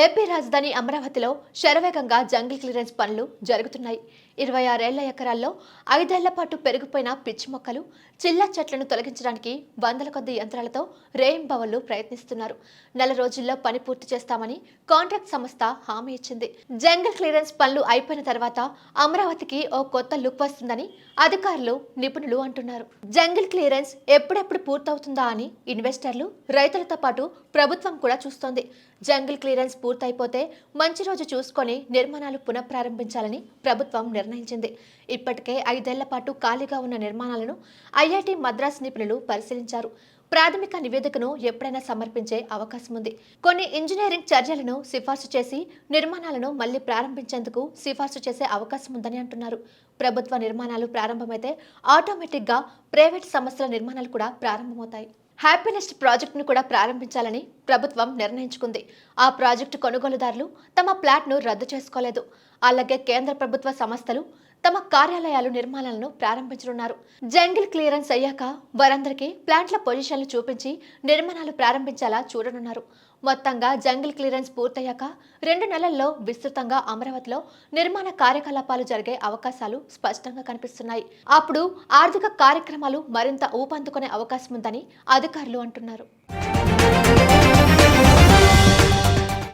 AP రాజధాని అమరావతిలో శరవేగంగా జంగిల్ క్లియరెన్స్ పనులు జరుగుతున్నాయి. ఇరవై ఆరేళ్ళ ఎకరాల్లో ఐదేళ్ళ పాటు పెరిగిపోయిన పిచ్చి మొక్కలు చిల్ల చెట్లను తొలగించడానికి వందల కొద్ది యంత్రాలతో రేయింబవళ్ళు ప్రయత్నిస్తున్నారు. నెల రోజుల్లో పని పూర్తి చేస్తామని కాంట్రాక్ట్ సంస్థ హామీ ఇచ్చింది. జంగిల్ క్లియరెన్స్ పనులు అయిపోయిన తర్వాత అమరావతికి ఓ కొత్త లుక్ వస్తుందని అధికారులు నిపుణులు అంటున్నారు. జంగిల్ క్లియరెన్స్ ఎప్పుడెప్పుడు పూర్తవుతుందా అని ఇన్వెస్టర్లు రైతులతో పాటు ప్రభుత్వం కూడా చూస్తోంది. జంగిల్ క్లియరెన్స్ పూర్తయిపోతే మంచి రోజు చూసుకొని నిర్మాణాలు పునఃప్రారంభించాలని ప్రభుత్వం నిర్ణయించింది. ఇప్పటికే ఐదేళ్ళ పాటు ఖాళీగా ఉన్న నిర్మాణాలను ఐఐటి మద్రాస్ నిపుణులు పరిశీలించారు. ప్రాథమిక నివేదికను ఎప్పుడైనా సమర్పించే అవకాశం ఉంది. కొన్ని ఇంజనీరింగ్ చర్యలను సిఫార్సు చేసి నిర్మాణాలను మళ్ళీ ప్రారంభించేందుకు సిఫార్సు చేసే అవకాశం ఉందని అంటున్నారు. ప్రభుత్వ నిర్మాణాలు ప్రారంభమైతే ఆటోమేటిక్గా ప్రైవేట్ సంస్థల నిర్మాణాలు కూడా ప్రారంభమవుతాయి. హ్యాపీనెస్ట్ ప్రాజెక్టును కూడా ప్రారంభించాలని ప్రభుత్వం నిర్ణయించుకుంది. ఆ ప్రాజెక్టు కొనుగోలుదారులు తమ ప్లాట్ను రద్దు చేసుకోలేదు. అలాగే కేంద్ర ప్రభుత్వ సంస్థలు తమ కార్యాలయాలు నిర్మాణాలను ప్రారంభించనున్నారు. జంగిల్ క్లియరెన్స్ అయ్యాక వారందరికీ ప్లాంట్ల పొజిషన్లు చూపించి నిర్మాణాలు ప్రారంభించేలా చూడనున్నారు. మొత్తంగా జంగిల్ క్లియరెన్స్ పూర్తయ్యాక రెండు నెలల్లో విస్తృతంగా అమరావతిలో నిర్మాణ కార్యకలాపాలు జరిగే అవకాశాలు స్పష్టంగా కనిపిస్తున్నాయి. అప్పుడు ఆర్థిక కార్యక్రమాలు మరింత ఊపందుకునే అవకాశం ఉందని అధికారులు అంటున్నారు.